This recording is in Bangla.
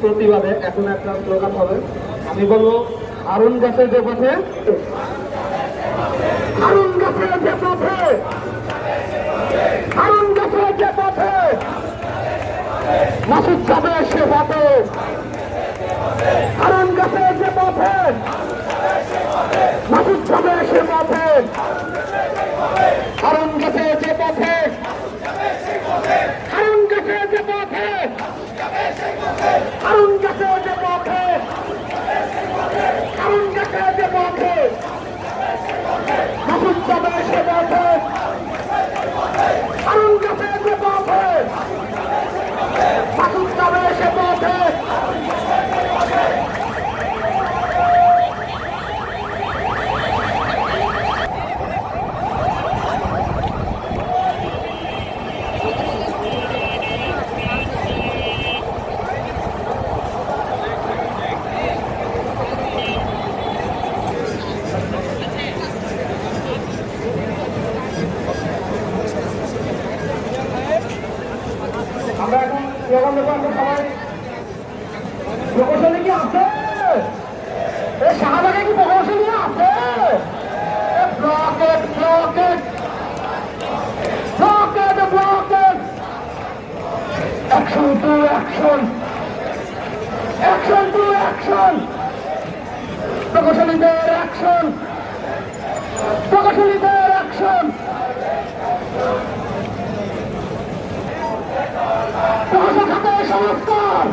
প্রতিবাদে এখন একটা স্লোগান হবে। আমি বলব আরুণ গাছের যে পথে আরুণ গাছের যে পথে পাবেন স্লোগান দেবো আমরা সবাই প্রকৌশলী কি আছে এই শাহবাগে কি প্রকৌশলী আছে blockade blockade blockade blockade action to action action to action প্রকৌশলীদের action প্রকৌশলীদের অ্যাকশন প্রকৌশল খাতে সংস্কার